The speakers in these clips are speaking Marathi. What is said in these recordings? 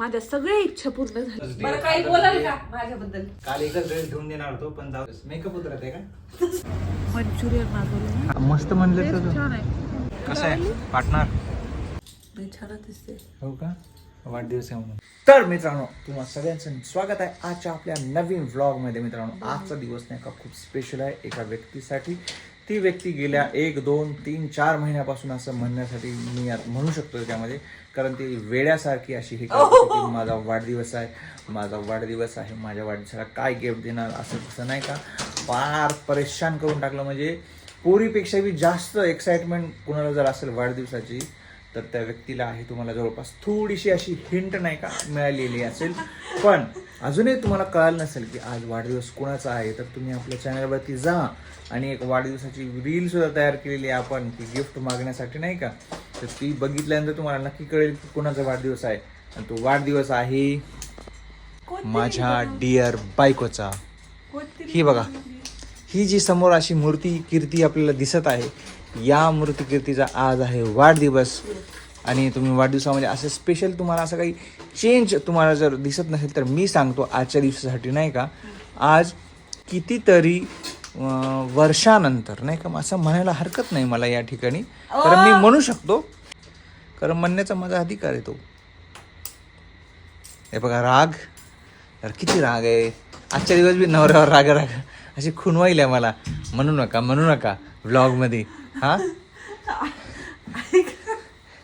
माझ्या सगळ्या इच्छा पूर्ण झाल्या. बरं काही बोलाल का माझ्याबद्दल? काल एकच ड्रेस घेऊन देणार होतो पण जाऊ मेकअप उतरत आहे का? मंचुरियन मागवलं मस्त म्हणलं तर. छान आहे. कसं आहे? पार्टनर नाही छान दिसते हो का? वाढदिवस आहे म्हणून. तर मित्रांनो तुम्हा सगळ्यांचं स्वागत आहे आजच्या आपल्या नवीन व्लॉगमध्ये मित्रांनो. आजचा दिवस नाही का खूप स्पेशल आहे एका व्यक्तीसाठी. ती व्यक्ती गेल्या एक दोन तीन चार महिन्यापासून असं म्हणण्यासाठी मी आत म्हणू शकतो त्यामध्ये. कारण ती वेड्यासारखी अशी हे करत होती की माझा वाढदिवस आहे माझा वाढदिवस आहे माझ्या वाढदिवसाला काय गिफ्ट देणार असं तसं नाही का? फार परेशान करून टाकलं. म्हणजे पोरीपेक्षा बी जास्त एक्साइटमेंट कुणाला जर असेल वाढदिवसाची तर त्या व्यक्तीला आहे तुम्हाला जवळपास थोडीशी अशी हिंट नाही का मिळालेली असेल. पण अजूनही तुम्हाला कळालं नसेल की आज वाढदिवस कोणाचा आहे तर तुम्ही आपल्या चॅनलवरती जा आणि एक वाढदिवसाची रील सुद्धा तयार केलेली आहे आपण ती गिफ्ट मागण्यासाठी नाही का? तर ती बघितल्यानंतर तुम्हाला नक्की कळेल की कोणाचा वाढदिवस आहे. आणि तो वाढदिवस आहे माझ्या डिअर बायकोचा. ही बघा. ही जी समोर अशी मूर्ती कीर्ती आपल्याला दिसत आहे या मूर्ती कीर्तीचा आज आहे वाढदिवस. आणि तुम्ही वाढदिवसामध्ये असं स्पेशल तुम्हाला असं काही चेंज तुम्हाला जर दिसत नसेल तर मी सांगतो आजच्या दिवसासाठी नाही का? आज कितीतरी वर्षानंतर नाही का? असं म्हणायला हरकत नाही मला या ठिकाणी. कारण मी म्हणू शकतो कारण म्हणण्याचा माझा अधिकार आहे तो. हे बघा राग. यार किती राग आहे. आजच्या दिवस बी नवऱ्यावर राग राग. अशी खुणवाईल आहे मला. म्हणू नका म्हणू नका व्लॉगमध्ये हा?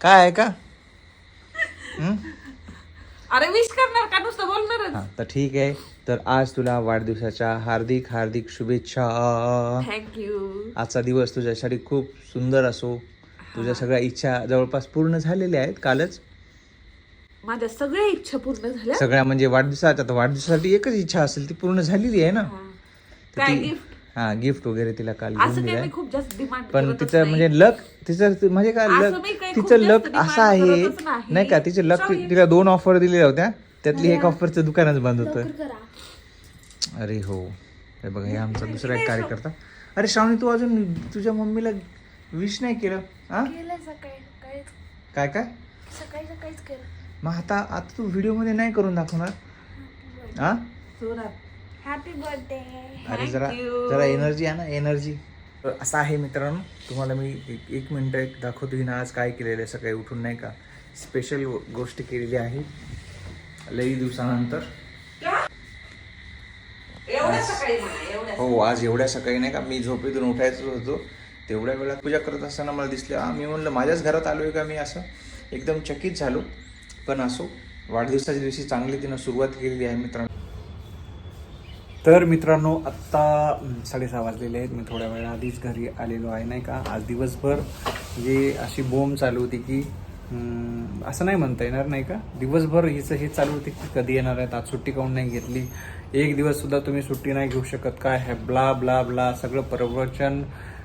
काय आहे का? हं? अरे विश करणार का? नुसतं बोलणारच. हा तर ठीक आहे. तर आज तुला वाढदिवसाच्या हार्दिक हार्दिक शुभेच्छा. थँक्यू आजचा दिवस तुझ्यासाठी खूप सुंदर असो. तुझ्या सगळ्या इच्छा जवळपास पूर्ण झालेल्या आहेत कालच. माझ्या सगळ्या इच्छा पूर्ण झाल्या. सगळ्या म्हणजे वाढदिवसाच्या आता वाढदिवसासाठी एकच इच्छा असेल ती पूर्ण झालेली आहे ना. तर काय ती- गिफ्ट हा गिफ्ट वगैरे तिला काल असं घेऊन दिलंय. मी खूप जास्त डिमांड पण तिचं म्हणजे लक तिचं ती- म्हणजे काय असं लक मी काही खूप तिचं जास्त लक demand असं आहे करतच नाही. नाही का तिचे लक Sorry. तिला दोन ऑफर दिलेल्या होत्या. त्यातली एक ऑफरचं दुकानच बंद होतं. अरे हो. हे बघा हे आमचा दुसरा एक कार्यकर्ता. अरे श्रावणी तू अजून तुझ्या मम्मीला विश नाही केलं हा? केलं सकाळी सकाळीच. काय काय? सकाळी सकाळीच केलं. मग आता आता तू व्हिडिओमध्ये नाही करून दाखवणार? हा हॅपी बर्थडे अरे जरा Thank you. जरा एनर्जी आहे ना एनर्जी असं आहे मित्रांनो तुम्हाला मी एक एक मिनटं एक दाखवतो की ना आज काय केलेलं आहे सकाळी उठून नाही का? स्पेशल गोष्ट केलेली आहे. लई दिवसानंतर. हो आज एवढ्या सकाळी नाही का? मी झोपेतून उठायचं होतो. तेवढ्या वेळात पूजा करत असताना मला दिसले मी म्हणलं माझ्याच घरात आलो आहे का मी? असं एकदम चकित झालो. पण असो वाढदिवसाच्या दिवशी चांगली तिनं सुरुवात केलेली आहे मित्रांनो. तर मित्रांनो आत्ता साडेसहा वाजलेले आहेत. मी थोड्या वेळा आधीच घरी आलेलो आहे नाही का? आज दिवसभर जे अशी बोंब चालू होती की असं नाही म्हणता येणार नाही का? दिवसभर हिचं हे चालू होते की कधी येणार आहेत? आज सुट्टी काऊन नाही घेतली? एक दिवस सुद्धा तुम्ही सुट्टी नाही घेऊ शकत काय है ब्ला ब्ला ब्ला सगळं प्रवचन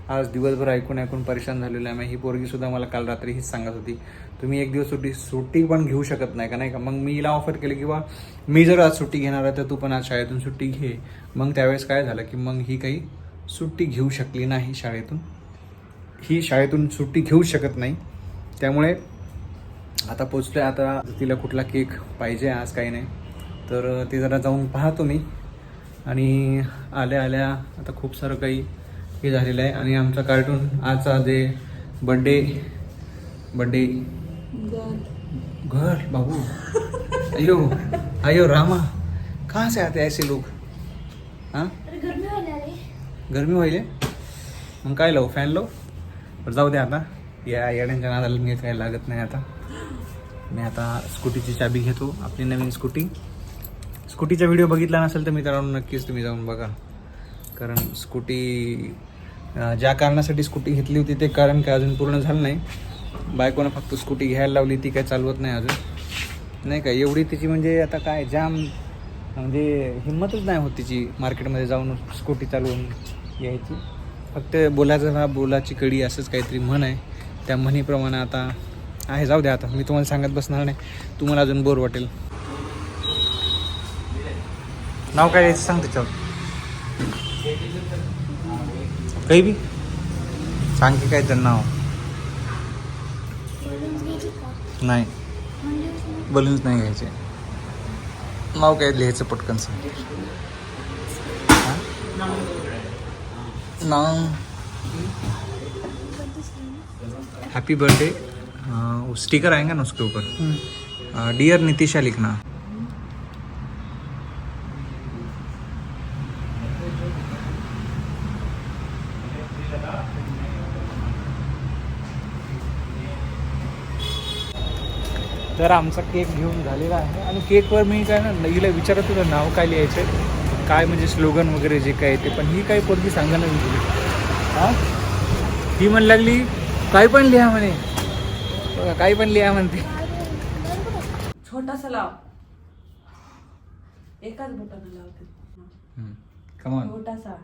आज दिवसभर ऐकून ऐकून परेशान झालेलं आहे. मग ही पोरगी सुद्धा मला काल रात्री हीच सांगत होती तुम्ही एक दिवस सुट्टी सुट्टी पण घेऊ शकत नाही का नाही का? मग मी हिला ऑफर केली किंवा मी जर आज सुट्टी घेणार आहे तर तू पण आज शाळेतून सुट्टी घे. मग त्यावेळेस काय झालं की मग ही काही सुट्टी घेऊ शकली नाही शाळेतून. ही शाळेतून सुट्टी घेऊ शकत नाही. त्यामुळे आता पोचलोय. आता तिला कुठला केक पाहिजे आज काही नाही. तर ते जरा जाऊन पाहतो मी आणि आल्या आल्या आता खूप सारं काही हे झालेलं आहे. आणि आमचा कार्टून आजचा जे बड्डे बड्डे घर बाबू. अयो अयो रामा. कहाँ से आते हैं ऐसे लोग? हाँ? गरमी व्हायला मग काय लावू? फॅन लावू? बरं जाऊ दे आता. या येड्यांच्या नादाला मी काही लागत नाही आता. मी आता स्कूटीची चाबी घेतो. आपली नवीन स्कूटी स्कूटीचा व्हिडिओ बघितला नसेल तर मित्रांनो नक्कीच तुम्ही जाऊन बघा. कारण स्कूटी ज्या कारणासाठी स्कूटी घेतली होती ते कारण काय अजून पूर्ण झालं नाही. बायकोनं फक्त स्कूटी घ्यायला लावली ती काय चालवत नाही अजून. नाही का? एवढी तिची म्हणजे आता काय जाम म्हणजे हिंमतच नाही होत तिची मार्केटमध्ये जाऊन स्कूटी चालवून यायची. फक्त बोलायचं हा बोलाची कडी असंच काहीतरी म्हण आहे. त्या म्हणीप्रमाणे आता आहे. जाऊ द्या आता मी तुम्हाला सांगत बसणार नाही. तुम्हाला अजून बोर वाटेल. नाव काय द्यायचं सांग त्याच्यावर. काही बी? सांग की काय का नाही. बलून्स नाही घ्यायचे. नाव काय लिहायचं पटकन सांग? नाव? हैप्पी बर्थडे स्टिकर आएगा ना उसके ऊपर डियर नितिशा लिखना. तर आमचा केक घेऊन झालेला आहे. आणि केकवर मी काय ना हिला विचारत होतं नाव काय लिहायचं? काय म्हणजे स्लोगन वगैरे जे काय ते पण ही काही पोरगी सांगायला नाही हा? ही म्हण लागली काही पण लिहा म्हणे. बघा, काही पण लिहा म्हणते. छोटासा लाव. एकाच बोटानं लावते कमॉन छोटासा.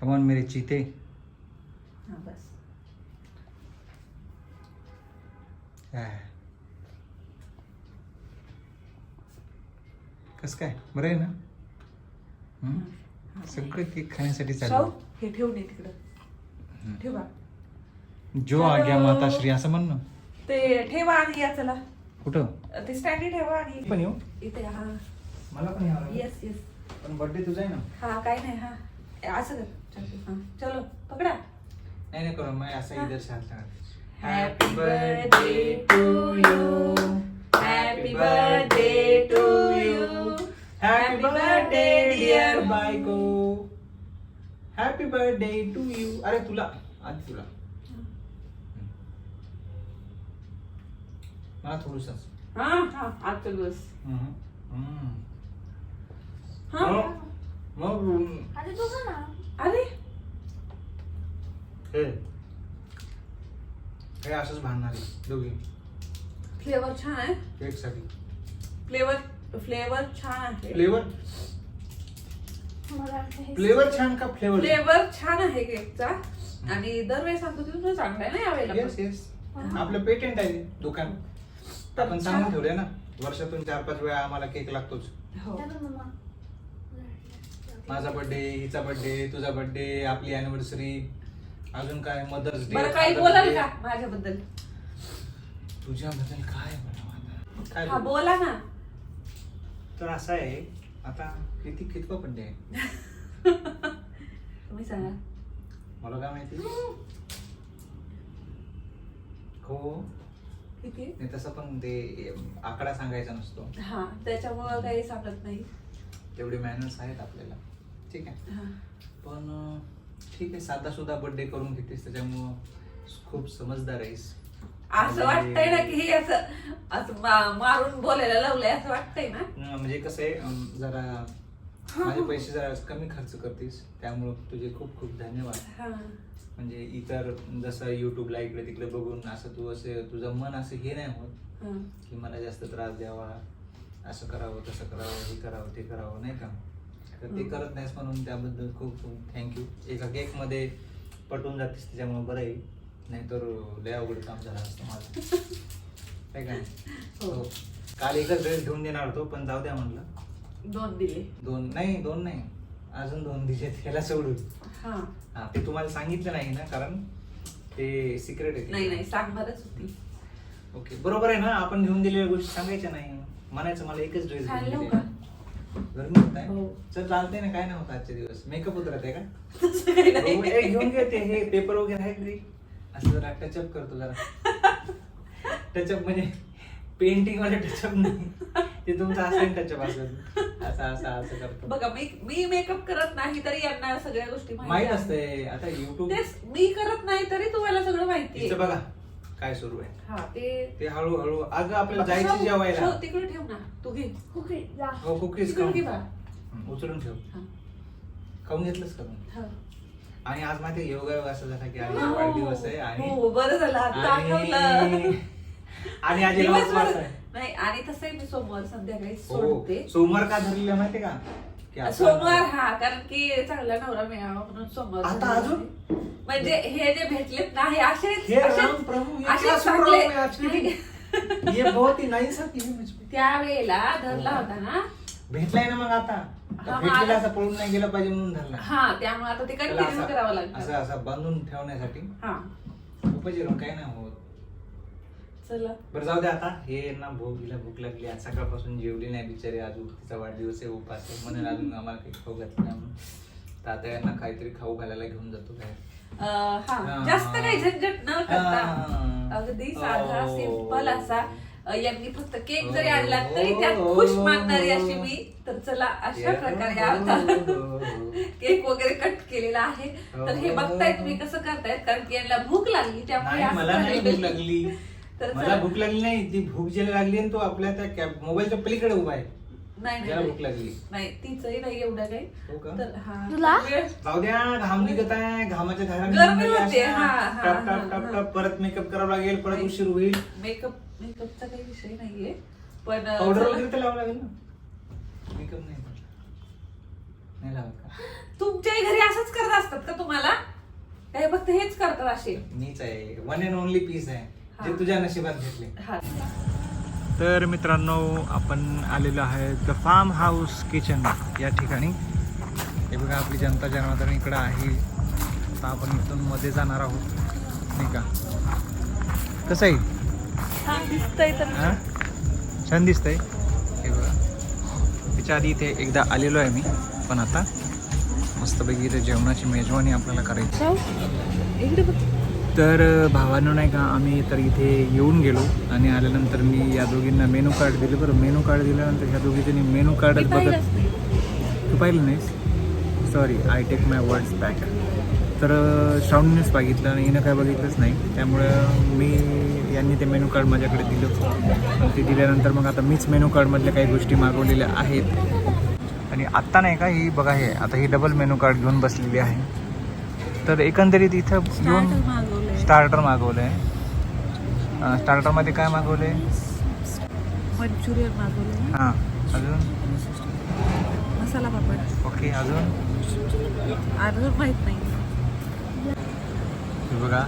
कमॉन मेरे चीते. हा बस. कस काय? बरं आहे ना? सगळं केक खाण्यासाठी चालू. हे ठेवून ये तिकडं ठेवा जो आ गया माताश्री असं म्हण ना. ते ठेवा आणि या चला. कुठं? ते स्टँडी ठेवा आणि पण येऊ? इथे हा. मला पण यावं. येस येस पण बर्थडे तुझा आहे ना? हा काय नाही हा. असं कर. चल, चलो पकडा. नाही नाही करू. मैं असं इधर से हाथ लगा Happy birthday to you. Happy birthday to you. Happy birthday dear बायको हॅपी बर्थडे टू यू अरे तुला आज तुला. मला थोडस हा हा आजचा दिवस हा? मग अरे तुझं ना. अरे? हे. हे असंच भांडणार आहे दोघी. फ्लेवर छान आहे. केकसाठी. फ्लेवर फ्लेवर छान आहे. फ्लेवर फ्लेवर छान का फ्लेवर फ्लेवर छान आहे केकचा आणि दरवेळेस सांगतो तुझं चांगला आहे ना यावेळेला पण. येस येस आपलं पेटेंट आहे दुकान. आपण सांगून ठेवलंय ना वर्षातून चार पाच वेळा आम्हाला केक लागतोच. हो. माझा बर्थडे हिचा बर्थडे तुझा बर्थडे आपली अॅनिव्हर्सरी अजून काय मदर्स डे बरं काही बोलाल का माझ्याबद्दल? तुझ्याबद्दल काय हा? बोला ना. तर असं आहे आता किती कितवा बर्थडे आहे तुम्ही सांगा. मला काय माहिती? हो. किती? नाही तसं पण ते आकडा सांगायचा नसतो. हा त्याच्यामुळं काही सांगत नाही. तेवढे मॅनर्स आहेत आपल्याला. ठीक आहे. हा. पण ठीक आहे साधा सुद्धा बर्थडे करून घेतेस त्याच्यामुळं खूप समजदार आहेस. असं वाटतंय ना की हे असं असं मा- मारून बोलायला लावलंय असं वाटतंय ना? म्हणजे कसं आहे जरा माझे पैसे जरा कमी खर्च करतेस त्यामुळं तुझे खूप खूप धन्यवाद. हा. म्हणजे इतर जसं युट्यूबला इकडे तिकडे बघून असं तू असं तुझं मन असं हे नाही होत हा. की मला जास्त त्रास द्यावा असं करावं तसं करावं हे करावं ते करावं नाही का? तर ते करत नाहीस म्हणून त्याबद्दल खूप खूप थँक्यू एका केकमध्ये पटून जातेस त्याच्यामुळे बरं आहे. नाहीतर लय अवघड काम झालं असतं माझं. काय काय हो. हो. काल एकच ड्रेस घेऊन देणार होतो पण जाऊ द्या म्हणलं. दोन दिले. दोन नाही दोन नाही. अजून दोन दिले त्याला सोडून. हा. हा ते तुम्हाला सांगितलं नाही ना कारण ते सिक्रेट आहे नाही नाही सांगणारच होती. ओके बरोबर आहे ना? आपण घेऊन दिलेल्या गोष्टी सांगायच्या नाही. म्हणायचं मला एकच ड्रेस खायला? गरमी होत आहे. हो. चल चालते ना काय नाही होत आजचे दिवस. मेकअप होत राहते का? तसं काही हो, नाही ए, घेऊन घे ते हे पेपर वगैरे आहे घरी? असं जरा टचअप करतो जरा. टचअप म्हणजे पेंटिंग वाले टचअप नाही. ते तुमचं असं टचअप असेल. असं असं असं करतो. बघा मी मी मेकअप करत नाही तरी यांना सगळ्या गोष्टी माहीत. असते आता युट्यूब मी करत नाही तरी तुम्हाला सगळं माहिती तिचं बघा काय सुरू आहे. हा ते ते हळूहळू अगं आपल्याला जायचं जेवायला. ठेव, तिकडे ठेव ना. तू घे. जा हो कुकीज तिकडे घे बा खाऊन उचलून ठेव. हा. खाऊन घेतलंच करून हा. आणि आज माहिती योगा असं झाला की आज वाढदिवस आहे आणि हो बरं झालं आता आणि आठवलं आणि आज दिवसभर उपवास आहे नाही आणि तसंही मी सोमवार संध्याकाळी हो सोडते सोमवार का धरलेलं माहितीये का की आपण- सोमवार हा कारण की चांगला नवरा मिळावा म्हणून सोमवार आता. अजून? म्हणजे हे जे भेटलेत ना हे हे असेच- राम प्रभु, ये असेच क्या सुन चांगले- रहा हूं मैं actually? नाही. ये बहुत ही नाइंसाफी है मुझ पे. त्यावेळेला धरला होता ना भेटलाय ना मग आता हा, भेटलेला असं पळून नाही गेलं पाहिजे म्हणून धरला. हा त्यामुळे आता ते त्याला कंटिन्यू असं- करावं असं लागतं. असं बांधून ठेवण्यासाठी हा. उपजीवन काही नाही होत. चला. बरं जाऊ दे आता. हे ना भूक भूक लागली. आज सकाळपासून जेवली नाही बिचारी. अजून तिचा वाढदिवस आहे उपास आहे. म्हणून अजून आम्हाला काही खाऊ घातलं नाही म्हणून. तर आता यांना काहीतरी खाऊ घालायला घेऊन जातो अं, हा. हा. जास्त काही झंझट न करता. हा. अगदी साधा हो. सिंपल असा अं, यांनी फक्त केक हो. जरी आणला तरी त्यात खुश मानणारी अशी मी तर चला अशा प्रकारे आता केक वगैरे कट केलेला आहे तर हे बघताय तुम्ही कसं करतायत कारण की यांना भूक लागली त्यामुळे नाही मला नाही. भूक लागली तर मला चला. भूक लागली नाही ती भूक ज्याला लागली आणि तो आपल्या त्या कॅब मोबाईलच्या पलीकडे उभा आहे नाही नाही भूक लागली नाही तिचंही नाही एवढं काही हो का? तर हा तुला? वेळ- जाऊ द्या घाम निघत आहे घामाच्या धारा गरमी निघून होते, गेल्या हा, अशा. हा, टप, हा, टप, टप, हा. टप. परत मेकअप करावा लागेल परत नाही. उशीर होईल मेकअप मेकअपचा काही विषय नाहीये पण अं, पावडर. वगैरे तर लावावं लागेल ना मेकअप नाही नाही लावत का तुमच्याही घरी असंच करत असतात का तुम्हाला काय फक्त हेच करतात असे मीच आहे वन अँड ओनली पीस आहे जे. तुझ्या नशिबात घेतले हा तर मित्रांनो आपण आलेलो आहे द फार्म हाऊस किचन या ठिकाणी. हे बघा आपली जनता जनार्दन इकडं आहे. आता आपण इथून मध्ये जाणार आहोत. नाही का? कसं आहे? छान दिसतंय तर. हां? छान दिसतंय. हे बघा. त्याच्या आधी इथे एकदा आलेलो आहे मी पण आता मस्तपैकी इथे जेवणाची मेजवानी आपल्याला करायची. तर भावानं नाही का आम्ही तर इथे येऊन गेलो आणि आल्यानंतर मी या दोघींना मेनू कार्ड दिलं. बरं मेनू कार्ड दिल्यानंतर ह्या दोघी त्यांनी मेनू कार्डच बघत. तू पाहिलं नाहीस? Sorry I take my words back तर श्रावणीनेच बघितलं आणि हिनं काय बघितलंच नाही. त्यामुळं मी यांनी ते मेनू कार्ड माझ्याकडे दिलं. आणि ते दिल्यानंतर मग आता मीच मेनू कार्डमधल्या काही गोष्टी मागवलेल्या आहेत. आणि आत्ता नाही का ही बघा हे आता ही डबल मेनू कार्ड घेऊन बसलेली आहे. तर एकंदरीत इथं मागवलंय. स्टार्टर मागवलं आहे स्टार्टरमध्ये काय मागवलं आहे मंचुरियन हां अजून? मसाला पापड. ओके अजून? अजून माहीत नाही. हे बघा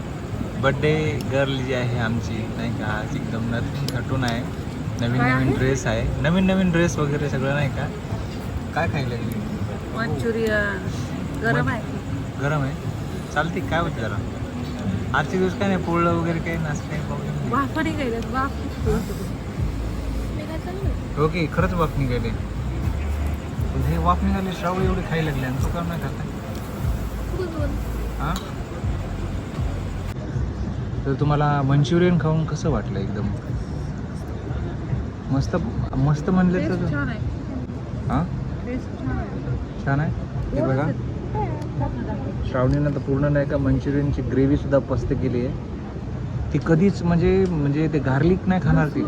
बड्डे गर्ल जी आहे आमची नाही का आज एकदम नवीन नटून आहे. नवीन नवीन? ड्रेस आहे. नवीन नवीन ड्रेस वगैरे सगळं नाही का? काय खायला मंचुरियन. गरम आहे. गरम आहे. चालते काय होतं जरा? आजचे दिवस काय नाही पोळलं वगैरे काही नसतं काही वाफ काय चालू ओके खरंच वाफ निघाले. हे वाफ निघाले श्राव एवढे खायला लागले आणि तू काम नाही खाता? हां? तर तुम्हाला मंचुरियन खाऊन कसं वाटलं एकदम? मस्त मस्त म्हणले तर छान आहे. हां? छान आहे. हे बघा. श्रावणीनं तर पूर्ण नाही का मंचुरियनची ग्रेव्ही सुद्धा पस्त केली आहे. ती कधीच म्हणजे म्हणजे ते गार्लिक नाही खाणार ती.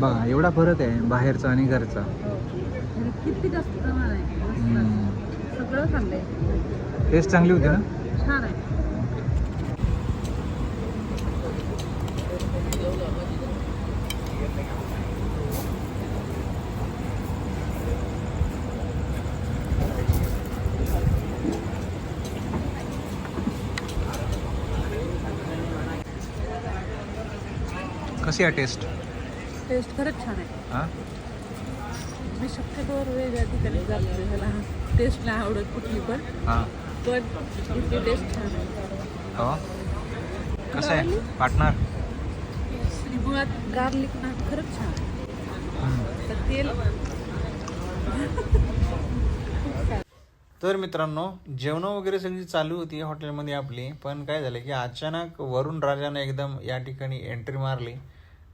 बघा एवढा फरक आहे बाहेरचा आणि घरचा. म्हणजे किती जास्त प्रमाण आहे हम्म. सगळं खाल्लंय. टेस्ट चांगली होती ना? कशी आहे टेस्ट? टेस्ट खरंच छान आहे. हां? मी शक्यतो वेगळ्या ठिकाणी जाते मला टेस्ट नाही आवडत कुठली पण. हां. पण इथली टेस्ट छान आहे. हो? कसं आहे? पार्टनर? मुळात गार्लिक ना खरंच छान आहे. तर तेल तर मित्रांनो जेवणं वगैरे सगळी चालू होती हॉटेलमध्ये आपली पण काय झालं की अचानक वरुण राजानं एकदम या ठिकाणी एंट्री मारली.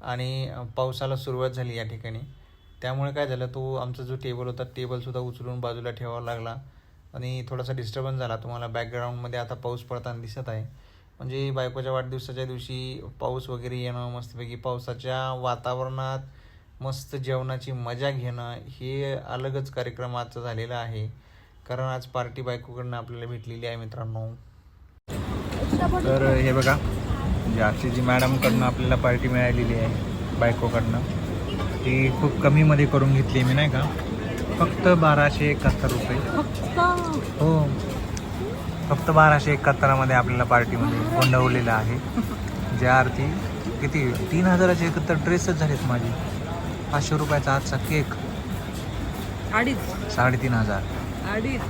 आणि पावसाला सुरुवात झाली या ठिकाणी. त्यामुळे काय झालं तो आमचा जो टेबल होता टेबलसुद्धा उचलून बाजूला ठेवावा लागला. आणि थोडासा डिस्टर्बन्स झाला तुम्हाला. बॅकग्राऊंडमध्ये आता पाऊस पडताना दिसत आहे. म्हणजे बायकोच्या वाढदिवसाच्या दिवशी पाऊस वगैरे येणं मस्तपैकी पावसाच्या वातावरणात मस्त जेवणाची मजा घेणं हे अलगच कार्यक्रम आजचा झालेला आहे. कारण आज पार्टी बायकोकडनं आपल्याला भेटलेली आहे मित्रांनो. तर हे बघा म्हणजे आजची जी मॅडमकडनं आपल्याला पार्टी मिळालेली आहे बायकोकडनं. ती खूप कमीमध्ये करून घेतली मी नाही का? फक्त बाराशे एकाहत्तर रुपये. हो. फक्त बाराशे एकाहत्तरामध्ये आपल्याला पार्टीमध्ये गोंडवलेलं आहे. ज्या अर्थी किती? तीन हजाराचे एकत्र ड्रेसच झालेत माझे. पाचशे रुपयाचा आजचा केक. अडीच. साडेतीन हजार. अडीच.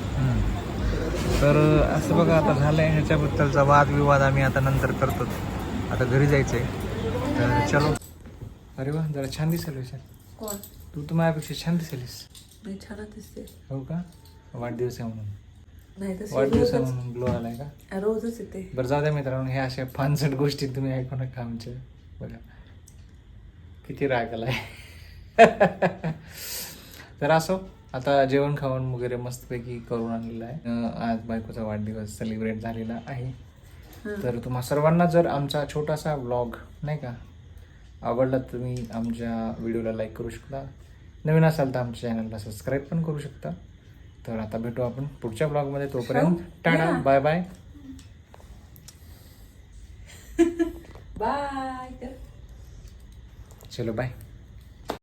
तर असं बघा आता झालंय ह्याच्याबद्दलचा वादविवाद आम्ही आता नंतर करतो. आता घरी जायचंय. तर चलो. अरे वा जरा छान दिसेल विशाल. कोण? तू तर माझ्यापेक्षा छान दिसेलीस. मी छान दिसते. हो का? वाढदिवस आहे म्हणून. नाही वाढदिवस आहे म्हणून ग्लो आलाय का? रोजच येते. बरं जाऊ द्या मित्रांनो हे अशा फानसट गोष्टी तुम्ही ऐकू नका आमच्या. बघा. किती राग आलाय. तर असो आता जेवण खावण वगैरे मस्तपैकी करून आणलेलं आहे. आज बायकोचा वाढदिवस सेलिब्रेट झालेला आहे. तर तुम्हा सर्वांना जर आमचा छोटासा व्लॉग नाही का आवडला तर तुम्ही आमच्या व्हिडिओला लाईक करू शकता. नवीन असाल तर आमच्या चॅनलला सबस्क्राईब पण करू शकता. तर आता भेटू आपण पुढच्या ब्लॉगमध्ये तोपर्यंत टाटा बाय बाय बाय चलो बाय